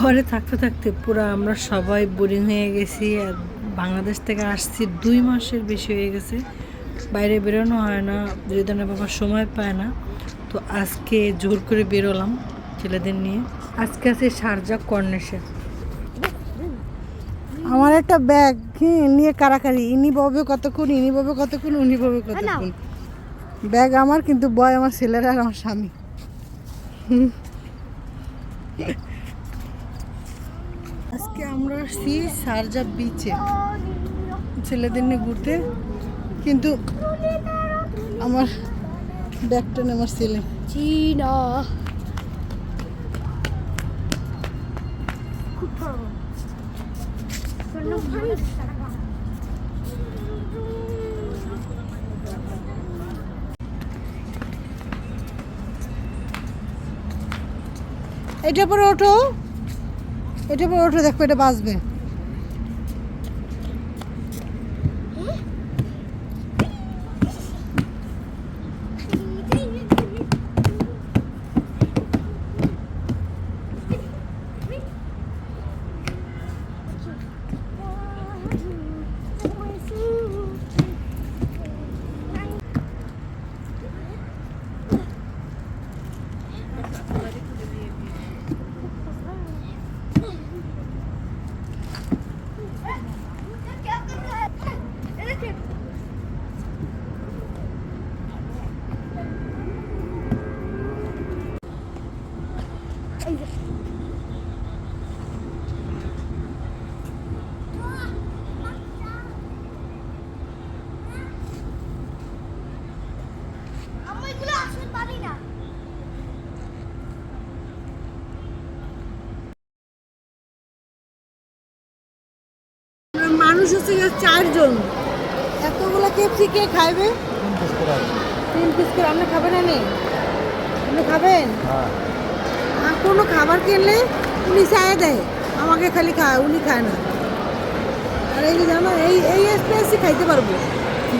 ঘরে থাকতে থাকতে পুরো আমরা সবাই বোরিং হয়ে গেছি। আর বাংলাদেশ থেকে আসছি দুই মাসের বেশি হয়ে গেছে। বাইরে বেরোনো হয় না রিদনের বাবা সময় পায় না। তো আজকে জোর করে বেরোলাম ছেলেদের নিয়ে। আজকে আছে শারজা কর্নেশে আমার একটা ব্যাগ নিয়ে কারাকারি ইনি ববে কতক্ষণ ইনি ববে কতক্ষণ উনি ববে কতক্ষণ। ব্যাগ আমার কিন্তু বয় আমার ছেলেরা আর আমার স্বামী। আজকে আমরা আসছি সারজা বিচে ছেলেদের নিয়ে ঘুরতে। কিন্তু আমার ব্যাগটা আমার ছেলে। চীনা। খুব এটা পরে ওঠো। এটা ওঠো দেখো এটা বাঁচবে। মানুষ হচ্ছে চারজন। এতগুলো কেপসি কে খাইবে? তিন পিস করে আপনি খাবেন না আপনি খাবেন? আর কোনো খাবার কিনলে উনি চায় দেয় আমাকে খালি খায় উনি খায় না। আর এই যে জানো এই এই স্পেসই খাইতে পারব।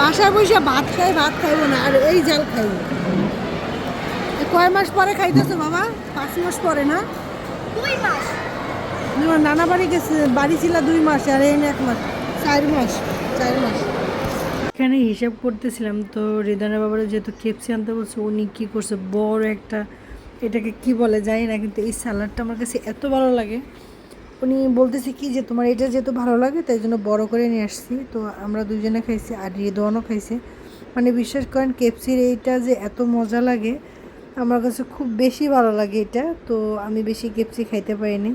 বাসায় বসে ভাত খাই ভাত খাইবো না আর এই জাল খাইবো। কয় মাস পরে খাইতেছো বাবা? পাঁচ মাস পরে না? দুই মাস। আমার নানা বাড়ি গেছে বাড়ি ছিল দুই মাস আর এই এক মাস চার মাস চার মাস। এখানে হিসাব করতেছিলাম তো রিদানের বাবার যেহেতু কেপসি আনতে বলছে উনি কী করছে? বড় একটা এটাকে কি বলে জানি না, কিন্তু এই স্যালাডটা আমার কাছে এত ভালো লাগে। উনি বলতেছে কি যে, তোমার এটা যেহেতু ভালো লাগে, তাই জন্য বড় করে নিয়ে আসছি। তো আমরা দুজনে খাইছি আর রিদওয়ানও খাইছে। মানে বিশ্বাস করেন কেপসির এইটা যে এত মজা লাগে, আমার কাছে খুব বেশি ভালো লাগে এটা। তো আমি বেশি কেপসি খাইতে পারিনি।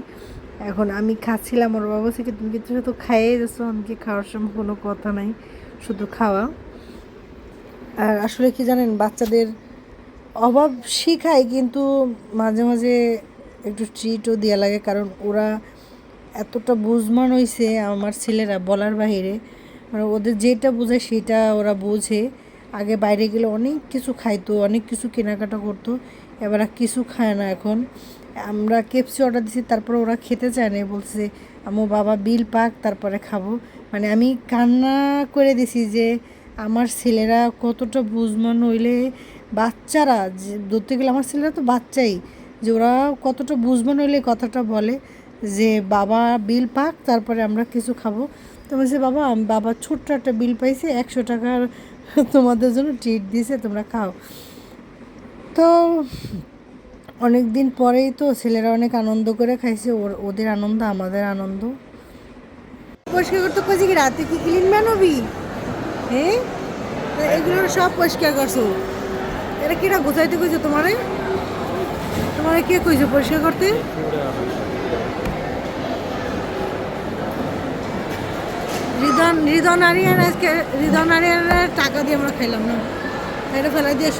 এখন আমি খাচ্ছিলাম, ওর বাবা থেকে তুমি কিন্তু শুধু খাইয়ে যাচ্ছ? আমি খাওয়ার সময় কোনো কথা নাই, শুধু খাওয়া। আর আসলে কি জানেন, বাচ্চাদের অভাব শিখায়, কিন্তু মাঝে মাঝে একটু ট্রিটও দেওয়া লাগে, কারণ ওরা এতটা বুঝমান হয়েছে আমার ছেলেরা বলার বাহিরে। মানে ওদের যেটা বোঝায় সেটা ওরা বোঝে। আগে বাইরে গেলে অনেক কিছু খাইতো, অনেক কিছু কেনাকাটা করতো, এবার কিছু খায় না এখন। আমরা কেপসি অর্ডার দিছি, তারপরে ওরা খেতে চায় না, বলছে আমার বাবা, বিল পাক, তারপরে খাব। মানে আমি কান্না করে দিছি যে, আমার ছেলেরা কতটা বুঝমান হইলে বাচ্চারা, যে ধরতে গেলে আমার ছেলেরা তো বাচ্চাই, যে ওরা কতটা বুঝমান হইলে এই কথাটা বলে যে, বাবা বিল পাক, তারপরে আমরা কিছু খাব। তো বলছে, বাবা বাবা ছোট্ট একটা বিল পাইছে, একশো টাকার তোমাদের জন্য ট্রিট দিয়েছে তোমরা খাও। তো অনেক দিন পরেই তো ছেলেরা অনেক আনন্দ করে খাইছে ওদের আনন্দ, আমাদের আনন্দ। পরিষ্কার করতে কইছি কি, রাতে কি ক্লিন হবি হ্যাঁ? এগুলো সব পরিষ্কার করছ। এটা কিটা গুছাইতে কইছো তোমারে? তোমারে কে কইছো পরিষ্কার করতে? রিদন রিদন আরিয়ান, আজকে রিদন আরিয়ানের টাকা দিয়ে আমরা খাইলাম না। এটা ফেলাই দিয়েছ